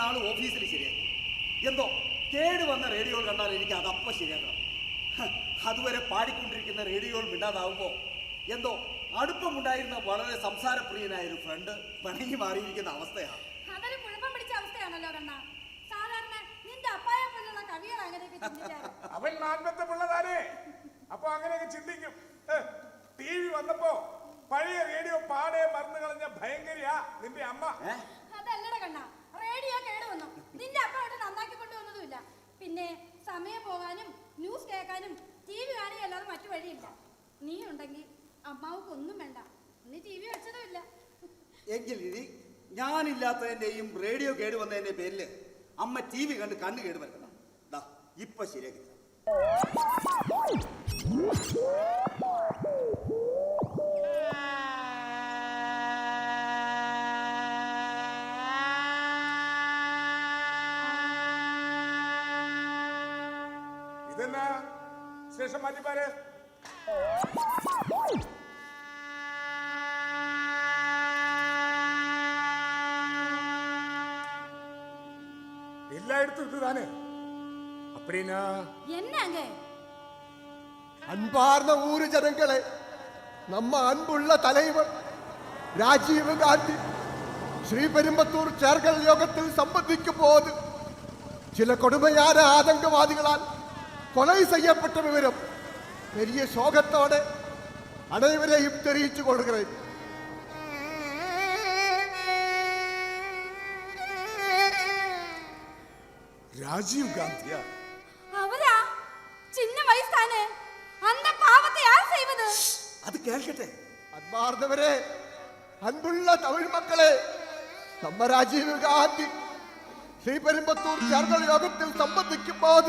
നാൾ ഓഫീസിൽ ശരിയാക്കി. എന്തോ കേട് വന്ന റേഡിയോ കണ്ടാൽ എനിക്ക് അതപ്പം ശരിയാക്കണം. അതുവരെ പാടിക്കൊണ്ടിരിക്കുന്ന റേഡിയോകൾ മിണ്ടാതാവുമ്പോൾ എന്തോ അടുപ്പമുണ്ടായിരുന്ന വളരെ സംസാരപ്രിയനായ ഒരു ഫ്രണ്ട് പിണങ്ങി മാറിയിരിക്കുന്ന അവസ്ഥയാണ്. അവൻ നാൽപ്പത്തെ പിള്ളതാനേ അപ്പൊ അങ്ങനെയൊക്കെ ചിന്തിക്കും. ടി വി വന്നപ്പോ പഴയ റേഡിയോ പാടെ മറന്നു കളഞ്ഞ ഭയങ്കരിയാ നിന്റെ അമ്മ. അതല്ലട കണ്ണ. റേഡിയോ കേട് വന്നു. നിന്റെ അപ്പ അവിടെ നന്നാക്കി കൊണ്ടുവന്നതുമില്ല. പിന്നെ സമയം പോകാനും ന്യൂസ് കേൾക്കാനും ടി വി കാണുക അല്ലാതെ മറ്റു വഴിയില്ല. നീ ഉണ്ടെങ്കിൽ അമ്മാവുക്ക് ഒന്നും വേണ്ട. നീ ടി വി വെച്ചതുമില്ല. എങ്കിൽ ഇനി ഞാനില്ലാത്തതിന്റെയും റേഡിയോ കേട് വന്നതിന്റെ പേരിൽ അമ്മ ടി വി കണ്ട് കണ്ണ് കേട് വരണം ദാ ഇപ്പൊ ശരിയാക്കി തരാം. ഇതെന്നാ ശേഷം മാറ്റിപ്പാര് எல்லாயிடத்தும் இதுதானே அப்படின்னா എന്നാങ്ക அன்பார்ந்த ஊரு ஜனங்களே நம்ம அன்புள்ள தலைவர் ராஜீவ் காந்தி ஸ்ரீபெரும்பத்தூர் ചേർക്കൽ യോഗത്തിൽ സംബന്ധിക്കും പോത് ചില കൊടുമയാന ആതങ്കവാദികളാൽ കൊല ചെയ്യപ്പെട്ട വിവരം വലിയ ശോകത്തോടെ അനേവരെയും തെളിയിച്ചു കൊടുക്കുന്നത് രാജീവ് ഗാന്ധിയാ. അവരാ? ചിന്ന വയസ്സാണ്. അന്ത പാവത്തെ ആർ അത് കേൾക്കട്ടെ. അൻപാർന്നവരെ അൻപുള്ള തമിഴ് മക്കളെ നമ്മ രാജീവ് ഗാന്ധി ശ്രീപെരുമ്പത്തൂർ ചേർന്ന യോഗത്തിൽ സംബന്ധിക്കുമ്പോൾ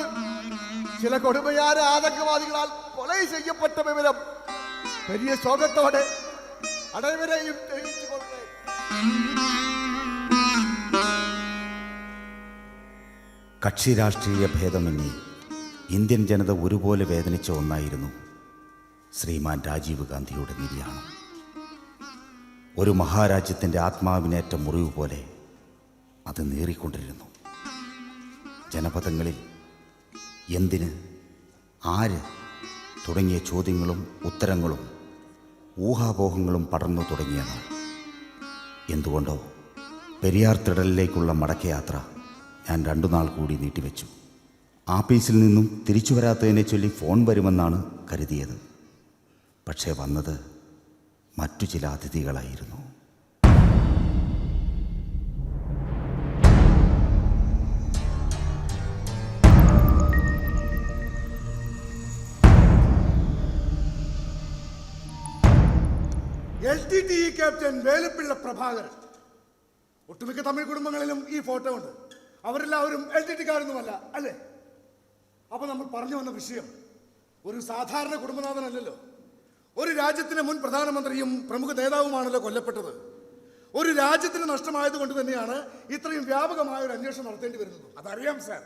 ചില കൊടുമയാര ആതങ്കവാദികളാൽ കൊല ചെയ്യപ്പെട്ട വിവരം വലിയ ശോകത്തോടെ അടവരെയും കക്ഷി രാഷ്ട്രീയ ഭേദമന്യെ ഇന്ത്യൻ ജനത ഒരുപോലെ വേദനിച്ച ഒന്നായിരുന്നു ശ്രീമാൻ രാജീവ് ഗാന്ധിയുടെ നിര്യാണം. ഒരു മഹാരാജ്യത്തിന്റെ ആത്മാവിനേറ്റ മുറിവ് പോലെ അത് നേറിക്കൊണ്ടിരുന്നു. ജനപഥങ്ങളിൽ എന്തിന്? ആര്? തുടങ്ങിയ ചോദ്യങ്ങളും ഉത്തരങ്ങളും ഊഹാപോഹങ്ങളും പടർന്നു തുടങ്ങിയതാണ്. എന്തുകൊണ്ടോ പെരിയാർ തിടലിലേക്കുള്ള മടക്കയാത്ര ഞാൻ രണ്ടു നാൾ കൂടി നീട്ടിവെച്ചു. ആപ്പീസിൽ നിന്നും തിരിച്ചു വരാത്തതിനെ ചൊല്ലി ഫോൺ വരുമെന്നാണ് കരുതിയത്. പക്ഷേ വന്നത് മറ്റു ചില അതിഥികളായിരുന്നു. L T T E captain Velupillai Prabhakaran. ഒട്ടുമിക്ക തമിഴ് കുടുംബങ്ങളിലും ഈ ഫോട്ടോ ഉണ്ട്. അവരെല്ലാവരും എൽ ടി ടിക്കാരൊന്നുമല്ല അല്ലേ? അപ്പൊ നമ്മൾ പറഞ്ഞു വന്ന വിഷയം ഒരു സാധാരണ കുടുംബനാഥനല്ലല്ലോ. ഒരു രാജ്യത്തിന്റെ മുൻ പ്രധാനമന്ത്രിയും പ്രമുഖ നേതാവുമാണല്ലോ കൊല്ലപ്പെട്ടത്. ഒരു രാജ്യത്തിന് നഷ്ടമായത് കൊണ്ട് തന്നെയാണ് ഇത്രയും വ്യാപകമായ ഒരു അന്വേഷണം നടത്തേണ്ടി വരുന്നത്. അതറിയാം സാർ.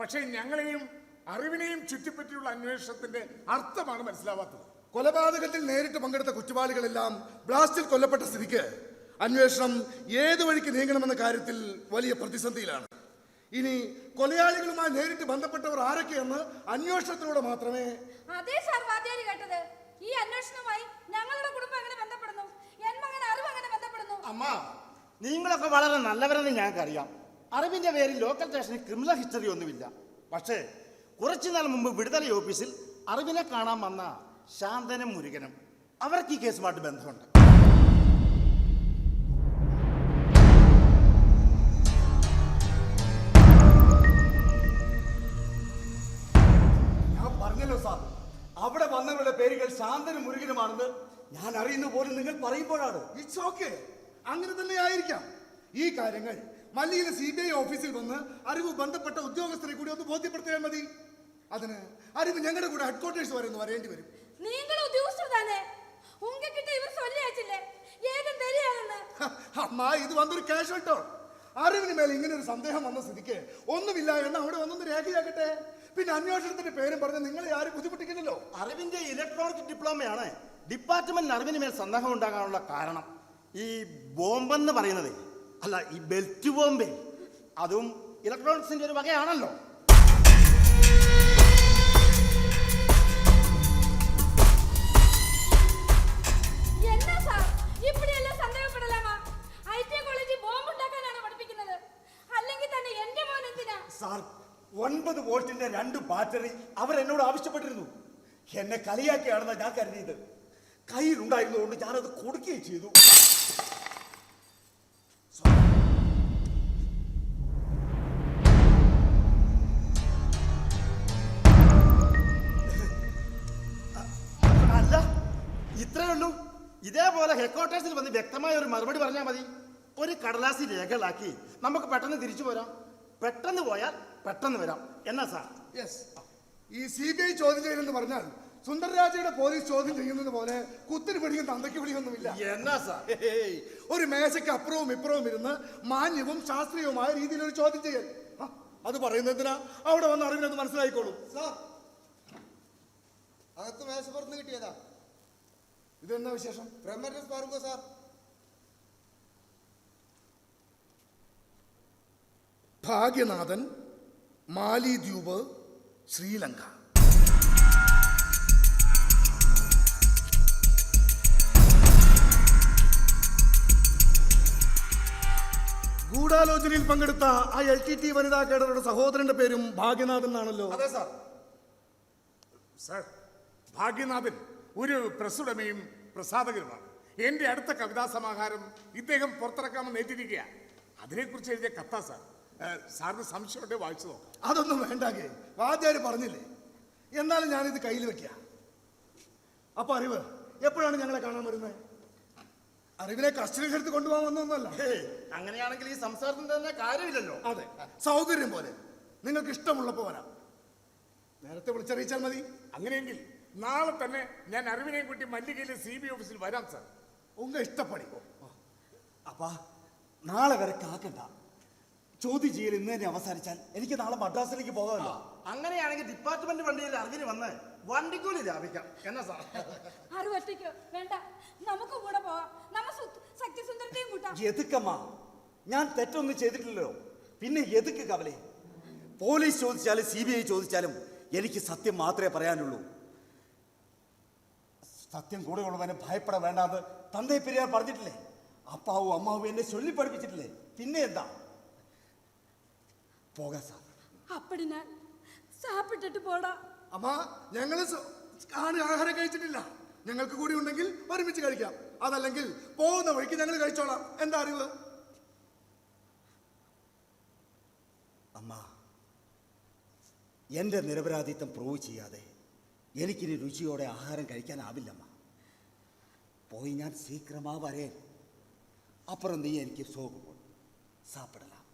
പക്ഷേ ഞങ്ങളെയും അറിവിനെയും ചുറ്റിപ്പറ്റിയുള്ള അന്വേഷണത്തിന്റെ അർത്ഥമാണ് മനസ്സിലാവാത്തത്. കൊലപാതകത്തിൽ നേരിട്ട് പങ്കെടുത്ത കുറ്റവാളികളെല്ലാം ബ്ലാസ്റ്റിൽ കൊല്ലപ്പെട്ട സ്ഥിതിക്ക് അന്വേഷണം ഏത് വഴിക്ക് നീങ്ങണമെന്ന കാര്യത്തിൽ വലിയ പ്രതിസന്ധിയിലാണ്. ഇനി കൊലയാളികളുമായി നേരിട്ട് ബന്ധപ്പെട്ടവർ ആരൊക്കെയെന്ന് അന്വേഷണത്തിലൂടെ മാത്രമേ അതേ സാർ വാദ്യാരി കേട്ടത്. ഈ അന്വേഷണവുമായി ഞങ്ങളുടെ കുടുംബം എങ്ങനെ ബന്ധപ്പെടുന്നു? എൻ മകൻ അറിവ് എങ്ങനെ ബന്ധപ്പെടുന്നു? അമ്മ നിങ്ങളൊക്കെ വളരെ നല്ലവരെന്ന് ഞങ്ങൾക്കറിയാം. അറിവിന്റെ പേരിൽ ലോക്കൽ സ്റ്റേഷനിൽ ക്രിമിനൽ ഹിസ്റ്ററി ഒന്നുമില്ല. പക്ഷേ കുറച്ചുനാൾ മുമ്പ് വിടുതല ഓഫീസിൽ അറിവിനെ കാണാൻ വന്ന ശാന്തനും മുരുകനും. അവർക്ക് ഈ കേസുമായിട്ട് ബന്ധമുണ്ട്. ഞാൻ പറഞ്ഞല്ലോ സാർ അവിടെ വന്നവരുടെ പേരുകൾ ശാന്തനും മുരുകനുമാണെന്ന് ഞാൻ അറിയുന്ന പോലും നിങ്ങൾ പറയുമ്പോഴാണ്. ഇറ്റ്സ് ഓക്കെ അങ്ങനെ തന്നെ ആയിരിക്കാം. ഈ കാര്യങ്ങൾ മല്ലിയിലെ സി ബി ഐ ഓഫീസിൽ വന്ന് അറിവ് ബന്ധപ്പെട്ട ഉദ്യോഗസ്ഥരെ കൂടി ഒന്ന് ബോധ്യപ്പെടുത്തിയാൽ മതി. അതിന് അറിവ് ഞങ്ങളുടെ കൂടെ ഹെഡ്ക്വാർട്ടേഴ്സ് വരെ ഒന്ന് വരേണ്ടി വരും. நீங்கள் உத்தியோகஸ்தர் தானே உங்ககிட்ட இவர் சொல்லியாச்சில்லே ஏதும் தெரியாதுன்னு അമ്മ ഇത് വന്നൊരു ക്യാഷ് കേട്ടോ അറിവിന് മേലെ ഇങ്ങനെ ഒരു സന്ദേഹം വന്ന സ്ഥിതിക്ക് ഒന്നുമില്ല എന്ന് അവിടെ വന്നൊന്ന് രേഖയാക്കട്ടെ. പിന്നെ അന്വേഷണത്തിന്റെ പേരും പറഞ്ഞ് നിങ്ങളെ ആരും ബുദ്ധിമുട്ടിക്കില്ലല്ലോ? അറിവിന്റെ ഇലക്ട്രോണിക് ഡിപ്ലോമയാണ് ഡിപ്പാർട്ട്മെന്റ് അറിവിന് മേൽ സന്ദേഹം ഉണ്ടാകാനുള്ള കാരണം. ഈ ബോംബെന്ന് പറയുന്നത് അല്ല ഈ ബെൽറ്റ് ബോംബെ അതും ഇലക്ട്രോണിക്സിന്റെ ഒരു വകയാണല്ലോ. സാർ ഇപ്പടിയെല്ലാം സന്ദേഹപ്പെടലാമാ. ഐ ടി ബോംബ് ഉണ്ടാക്കാനാണ് പഠിപ്പിക്കുന്നത്. അല്ലെങ്കിൽ തന്നെ എന്റെ മോൻ എന്തിനാ? സാർ ഒൻപത് വോൾട്ടിന്റെ രണ്ട് ബാറ്ററി അവർ എന്നോട് ആവശ്യപ്പെട്ടിരുന്നു. എന്നെ കളിയാക്കിയാണെന്ന് ഞാൻ കരുതിയത്. കയ്യിലുണ്ടായിരുന്നതുകൊണ്ട് ഞാനത് കൊടുക്കുകയും ചെയ്തു. ഇതേപോലെ ഹെഡ്ക്വാർട്ടേഴ്സിൽ വന്ന് വ്യക്തമായ ഒരു മറുപടി പറഞ്ഞാൽ മതി. ഒരു കടലാസി രേഖകളാക്കി. നമുക്ക് പെട്ടെന്ന് തിരിച്ചു പോരാം. പെട്ടെന്ന് പോയാൽ പെട്ടെന്ന് വരാം. എന്നാ സാർ യെസ് ഈ സി ബി ഐ ചോദ്യം ചെയ്യലെന്ന് പറഞ്ഞാൽ സുന്ദരരാജയുടെ പോലീസ് ചോദ്യം ചെയ്യുന്നത് പോലെ കുത്തിന് പിടിയും തന്തയ്ക്ക് പിടിയൊന്നുമില്ല എന്നാ സാർ ഒരു മേശയ്ക്ക് അപ്പുറവും ഇപ്പുറവും ഇരുന്ന് മാന്യവും ശാസ്ത്രീയവുമായ രീതിയിൽ ഒരു ചോദ്യം ചെയ്യൽ. ആ, അത് പറയുന്നതിനാ അവിടെ വന്ന് അറിവിനത് മനസ്സിലായിക്കോളൂ. സാർ അകത്ത് മേശപ്പുറത്ത് കിട്ടിയതാ. ഇതെന്നാ വിശേഷം? ബ്രഹ്മരസ് പാർക്കോ സാർ. ഭാഗ്യനാഥൻ മാലിദ്വീപ് ശ്രീലങ്ക. ഗൂഢാലോചനയിൽ പങ്കെടുത്ത ആ എൽ ടി ടി വനിതാ കേഡറുടെ സഹോദരന്റെ പേരും ഭാഗ്യനാഥൻ ആണല്ലോ അതെ സാർ. സർ ഭാഗ്യനാഥൻ. ഒരു പ്രസുടമയും പ്രസാധകരുമാണ്. എന്റെ അടുത്ത കവിതാ സമാഹാരം ഇദ്ദേഹം പുറത്തിറക്കാമെന്ന് ഏറ്റിരിക്കുക അതിനെക്കുറിച്ച് എഴുതിയ കത്താ സാർ. സാറിന് സംശയമുണ്ടെങ്കിൽ വായിച്ചു നോക്കാം. അതൊന്നും വേണ്ടാകെ വാദ്യാർ പറഞ്ഞില്ലേ? എന്നാലും ഞാനിത് കയ്യിൽ വെക്കുക അപ്പൊ അറിവ് എപ്പോഴാണ് ഞങ്ങളെ കാണാൻ വരുന്നത് അറിവിനെ കസ്റ്റഡിയിൽ എടുത്ത് കൊണ്ടുപോകാൻ വന്നൊന്നല്ല അങ്ങനെയാണെങ്കിൽ ഈ സംസാരത്തിന് തന്നെ കാര്യമില്ലല്ലോ. അതെ സൗകര്യം പോലെ. നിങ്ങൾക്ക് ഇഷ്ടമുള്ളപ്പോ വരാം. നേരത്തെ വിളിച്ചറിയിച്ചാൽ മതി. അങ്ങനെയെങ്കിൽ നാളെ തന്നെ ഞാൻ അറിവിനെ കൂട്ടി മല്ലികയിലെ സി ബി ഓഫീസിൽ വരാം സാർ ഉങ്ക ഇഷ്ടപ്പടി. അപ്പാ നാളെ വരെ കാക്കണ്ട. ചോദ്യം ചെയ്യൽ ഇന്ന് തന്നെ അവസാനിച്ചാൽ എനിക്ക് നാളെ മദ്രാസിലേക്ക് പോകാമല്ലോ. അങ്ങനെയാണെങ്കിൽ ഡിപ്പാർട്ട്മെന്റ് വണ്ടിയിൽ അറിവിന് വന്ന് വണ്ടിക്കൂലി ലാഭിക്കാം. എന്നാ സാർ അറുപറ്റയ്ക്ക് വേണ്ട. നമുക്ക് കൂടെ പോവാം. നമ്മ സു- സത്യസുന്ദരത്തെയും കൂട്ടാം. എതുക്കമ്മ? ഞാൻ തെറ്റൊന്നും ചെയ്തിട്ടില്ലല്ലോ. പിന്നെ എതുക്ക് കവലേ? പോലീസ് ചോദിച്ചാലും സി ബി ഐ ചോദിച്ചാലും എനിക്ക് സത്യം മാത്രമേ പറയാനുള്ളൂ. സത്യം കൂടെ ഉള്ളവനെ ഭയപ്പെടാൻ വേണ്ടാന്ന് തന്തയെ പെരിയാർ പറഞ്ഞിട്ടില്ലേ? അപ്പാവും അമ്മാവും എന്നെ ചൊല്ലി പഠിപ്പിച്ചിട്ടില്ലേ? പിന്നെ എന്താ? പോകാം സാർ. അപ്പടി ഞാൻ സാപ്പിട്ടിട്ട് പോടാ. അമ്മ ഞങ്ങൾ ആഹാരം കഴിച്ചിട്ടില്ല. ഞങ്ങൾക്ക് കൂടി ഉണ്ടെങ്കിൽ ഒരുമിച്ച് കഴിക്കാം. അതല്ലെങ്കിൽ പോകുന്ന വഴിക്ക് ഞങ്ങൾ കഴിച്ചോളാം. എന്താ അറിവ്? അമ്മ എന്റെ നിരപരാധിത്വം പ്രൂവ് ചെയ്യാതെ എനിക്കിനി രുചിയോടെ ആഹാരം കഴിക്കാനാവില്ലമ്മ. പോയി ഞാൻ സീക്രമാ വരേൻ അപ്പുറം നീ എനിക്ക് സോപ്പ് സാപ്പിടലാം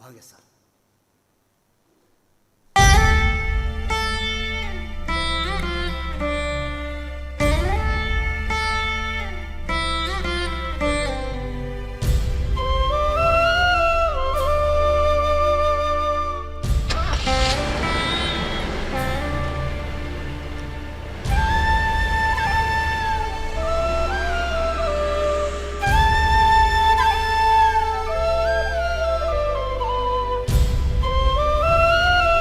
വാങ്ങ സാർ